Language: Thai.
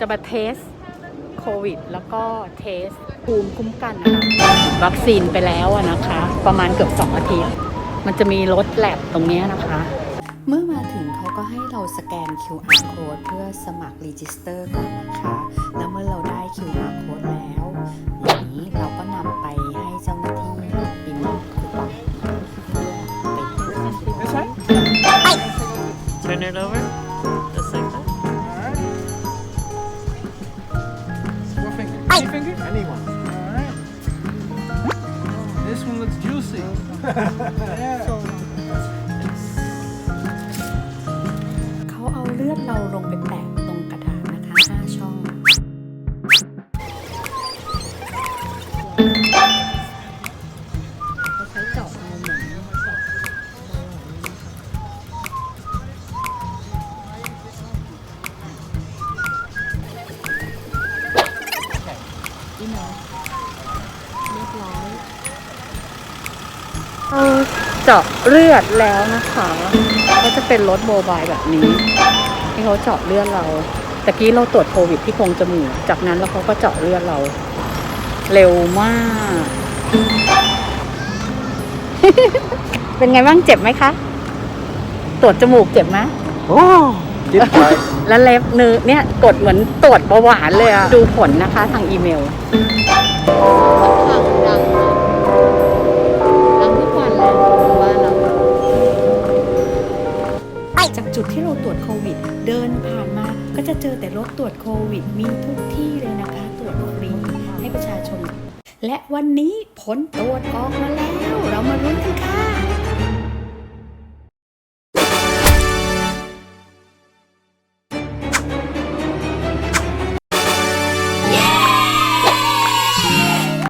จะมาเทสโควิด แล้วก็เทสภูมิคุ้มกันนะคะวัคซีนไปแล้วอะนะคะ ประมาณเกือบ 2 อาทิตย์ มันจะมีรถแลบตรงเนี้ยนะคะ เมื่อมาถึงเขาก็ให้เราสแกน QR code เพื่อสมัคร Register ก่อนนะคะ แล้วเมื่อเราได้ QR code แล้วอย่างนี้เราก็นำไปให้เจ้าหน้าที่พิมพ์คูปองเป็น This way? Turn it over. Just like that. What finger? Any finger? Anyone. Alright. This one looks juicy. yeah. เขาเอาเลือดเราลงไปแปะตรงกระ พี่น้องเรียบร้อยเอาเจาะเลือดแล้วนะคะก็จะเป็นรถโมบายแบบนี้ที่เขาเจาะเลือดเราตะกี้เราตรวจโควิดที่โพรงจมูกจากนั้นแล้วเขาก็เจาะเลือดเรา เร็วมาก เป็นไงบ้างเจ็บไหมคะ ตรวจจมูกเจ็บไหมโอ้ Oh, did try. แล้วเล็บเนื้อเนี่ยกดเหมือนตรวจเบาหวานเลยอะดูผลนะคะทางอีเมลดังดังทุกวันเลยบ้านเราจากจุดที่เราตรวจโควิด เดินผ่านมาก็จะเจอแต่รถตรวจโควิด มีทุกที่เลยนะคะ ตรวจฟรีให้ประชาชน และวันนี้ผลตรวจออกมาแล้ว เรามาลุ้นกันค่ะ